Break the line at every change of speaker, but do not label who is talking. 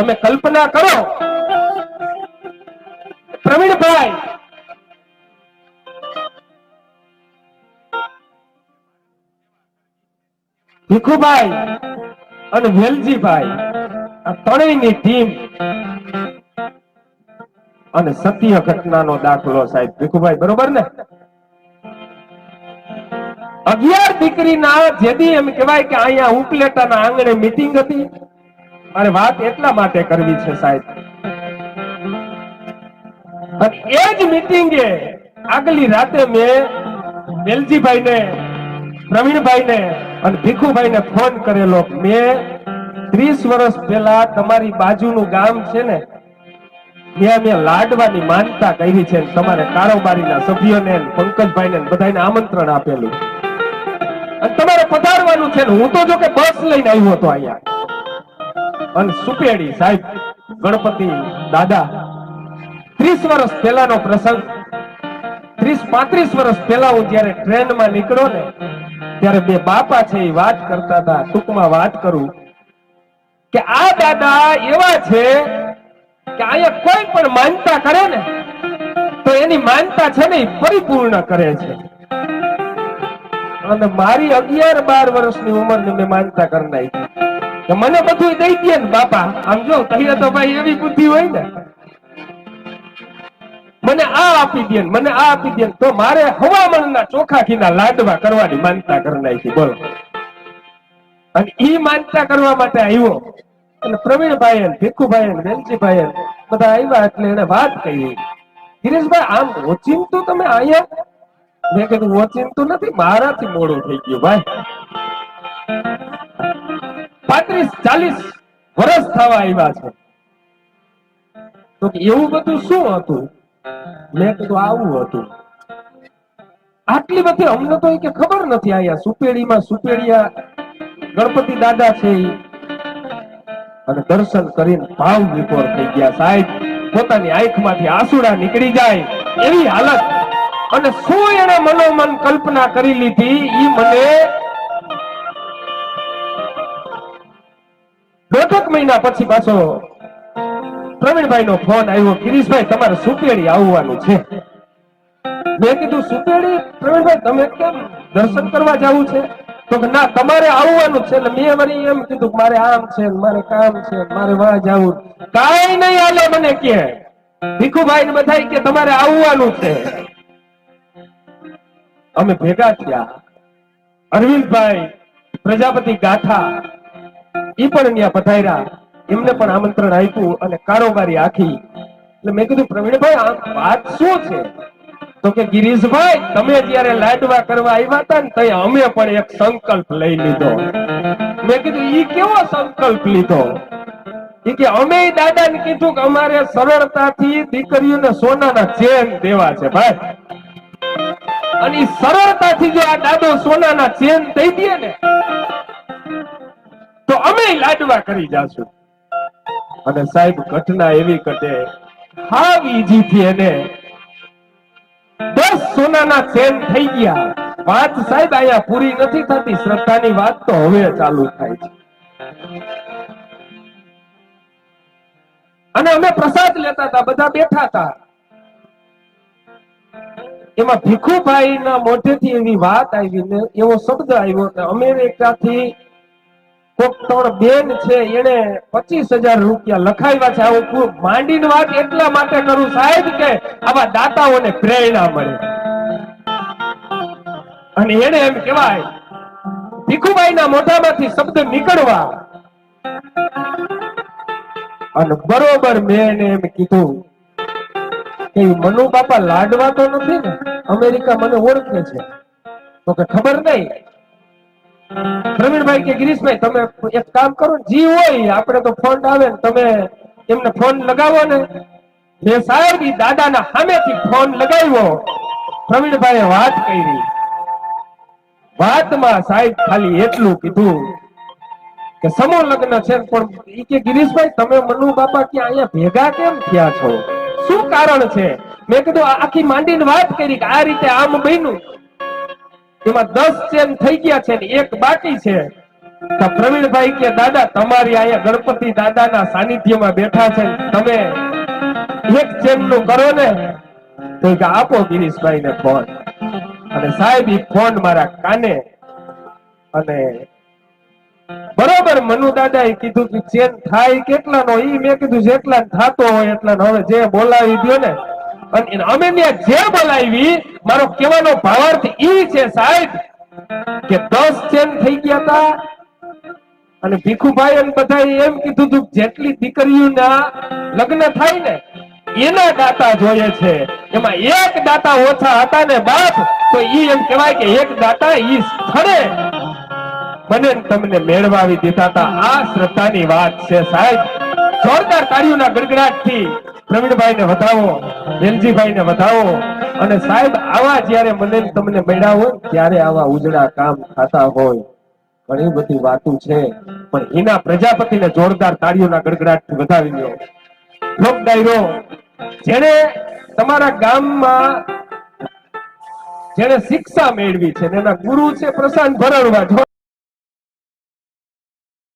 તમે કલ્પના કરો. પ્રવીણભાઈ. ભીખુભાઈ અને વેલજીભાઈ, આ ત્રણેયની ટીમ અને સત્ય ઘટનાનો દાખલો સાહેબ. ભીખુભાઈ, બરોબર ને? અગિયાર દીકરીના જેદી એમ કહેવાય કે અહીંયા ઉપલેટાના આંગણે મીટિંગ હતી. અને વાત એટલા માટે કરવી છે સાહેબ. અને એ જ મિટિંગે આગલી રાતે મેં વેલજીભાઈ ને પ્રવીણભાઈ ને અને ભીખુભાઈ ને ફોન કરેલો મેં ત્રીસ વર્ષ પહેલા તમારી બાજુનું ગામ છે ને, ત્યાં મેં લાડવાની માનતા કરી છે તમારે કારોબારીના સભ્યોને ને પંકજભાઈને ને બધાને આમંત્રણ આપેલું. અને તમારે પધારવાનું છે હું તો જો કે બસ લઈને આવ્યો હતો અહીંયા. અને સુપેડી સાહેબ, ગણપતિ દાદા. ત્રીસ વર્ષ પહેલાનો પ્રસંગ. ત્રીસ, પાંત્રીસ વર્ષ પહેલા હું જયારે ટ્રેનમાં નીકળ્યો ને, ત્યારે બે બાપા છે એ વાત કરતા હતા, ટૂંકમાં વાત કરું, કે આ દાદા એવા છે કે અહીંયા કોઈ પણ માનતા કરે ને, તો એની માનતા છે ને એ પરિપૂર્ણ કરે છે. અને મારી અગિયાર બાર વર્ષની ઉંમરની મેં માનતા કરી નાખી. મને બધું દઈ દે ને, બાપા. આમ જો, કહીએ તો ભાઈ એવી બુદ્ધિ હોય ને. મને આ આપી દે મને આ આપી દે તો મારે હવામાનના ચોખા ઘીના લાડવા કરવાની માનતા કરી નાખી, બોલો. અને ઈ માનતા કરવા માટે આવ્યો. અને પ્રવીણભાઈ ભીખુભાઈ વેલજીભાઈ બધા આવ્યા એટલે એને વાત કરી. ગિરીશભાઈ આમ ઓચિંતું તમે અહીંયા? મેં કીધું, ઓચિંતું નથી, મારાથી મોડું થઈ ગયું, ભાઈ. પાંત્રીસ, ચાલીસ વર્ષ થવા આવ્યા છે. તો એવું બધું શું હતું? મેં કીધું આવું હતું. આટલી બધી અમને તો કે ખબર નથી અહીંયા સુપેડીમાં સુપેડિયા ગણપતિ દાદા છે અને દર્શન કરીને ભાવ વિકોર થઈ ગયા. સાહેબ, પોતાની આંખમાંથી આંસુડા નીકળી જાય એવી હાલત. અને શું એને મનોમન કલ્પના કરી લીધી? ઈ મને મહિના પછી પાછો પ્રવીણભાઈ નો ફોન આવ્યો, ગિરીશભાઈ, તમારે સુપેડી આવવાનું છે. મેં કીધું, સુપેડી? પ્રવીણભાઈ, તમે કેમ દર્શન કરવા જવું છે? તો ના, તમારે આવવાનું છે. એટલે મેં વળી એમ કીધું મારે આમ છે મારે કામ છે મારે વાં જવું. કાઈ નહીં આલે મને કે. ભીખુભાઈ ને બધા કે, તમારે આવવાનું છે. અમે ભેગા થયા. અરવિંદભાઈ, પ્રજાપતિ ગાથા ઈ પણ અહીંયા પધાર્યા. એમને પણ આમંત્રણ આપ્યું અને કારોબારી આખી. એટલે મેં કીધું, પ્રવીણભાઈ, આ વાત શું છે? તો કે, ગિરીશભાઈ, તમે જયારે લાડવા કરવા આવ્યા હતા ને ત્યાં અમે પણ એક સંકલ્પ લઈ લીધો. મેં કીધું, ઈ કેવો સંકલ્પ લીધો? કે, અમે દાદાને કીધું કે અમારે સરળતાથી દીકરીઓને સોનાના ચેન દેવા છે, ભાઈ. અને સરળતાથી જો આ દાદો સોનાના ચેન દઈ દે ને તો અમે લાડવા કરી જાશું. અને સાહેબ, ઘટના એવી ઘટે. હાવ ઈજી એને દસ સોનાના ચેન થઈ ગયા. વાત સાહેબ અહીંયા પૂરી નથી થતી. શ્રદ્ધાની વાત તો હવે ચાલુ થાય છે. અને અમે પ્રસાદ લેતા હતા, બધા બેઠા હતા. એમાં ભીખુભાઈ ના મોઢેથી એવી વાત આવી ને એવો શબ્દ આવ્યો કે અમેરિકાથી ભીખુભાઈ ના મોઢામાંથી શબ્દ નીકળવા. અને બરોબર મેં એને એમ કીધું કે મનુ બાપા લાડવા તો નથી ને? અમેરિકા મને ઓળખે છે. તો કે ખબર નહીં. પ્રવીણભાઈ કે ગિરીશભાઈ, તમે એક કામ કરો જી હોય, આપણે તો ફોન આવે તમે એમને ફોન લગાવો ને. મેં સાહેબ દાદાના સામેથી ફોન લગાવ્યો. પ્રવીણભાઈ વાત કરી. વાતમાં સાહેબ ખાલી એટલું કીધું કે સમૂહ લગ્ન છે પણ ઈ કે ગિરીશભાઈ, તમે મનુ બાપા કે અહીંયા ભેગા કેમ થયા છો? શું કારણ છે? મેં કીધું આખી માંડીને વાત કરી કે આ રીતે આમ બન્યું. એમાં દસ ચેન થઈ ગયા છે ને એક બાકી છે. તો પ્રવીણભાઈ કે, દાદા, તમારી અહીંયા ગણપતિ દાદાના સાનિધ્યમાં બેઠા છે. તમે એક ચેનનું કરો ને. તો કે, આપો ગિરીશભાઈ ને ફોન અને સાહેબ એ ફોન મારા કાને. અને બરોબર, મનુ દાદા એ કીધું કે ચેન થાય કેટલાનો? ઈ મેં કીધું જેટલા થતો હોય એટલા હવે જે બોલાવી દ્યો ને અને અમે જે બોલાવી, મારો કહેવાનો ભાવાર્થ ઈ છે સાહેબ કે દસ ચેન થઈ ગયા હતા અને ભીખુભાઈ અને બધા એમ કીધું હતું જેટલી દીકરીઓના લગ્ન થાય ને, એના દાતા જોઈએ છે. એમાં એક દાતા ઓછા હતા ને બાપ, તો ઈ એમ કહેવાય કે એક દાતા ઈ સ્થળે મને તમને મેળવાવી દીધા હતા. આ શ્રદ્ધાની વાત છે સાહેબ. જોરદાર તાળીઓના ગડગડાટથી પ્રવીણભાઈને વધાવો વેલજીભાઈને વધાવો. અને સાહેબ, આવા જયારે મને તમને મળ્યા હોય, ત્યારે આવા ઉજળા કામ થતા હોય. ઘણી બધી વાતો છે, પણ એના પ્રજાપતિને જોરદાર તાળીઓના ગડગડાટ વધાવી લ્યો. લોક ડાયરો જેને તમારા ગામમાં જેને શિક્ષા મેળવી છે ને એના ગુરુ છે પ્રશાંત ભરડવા.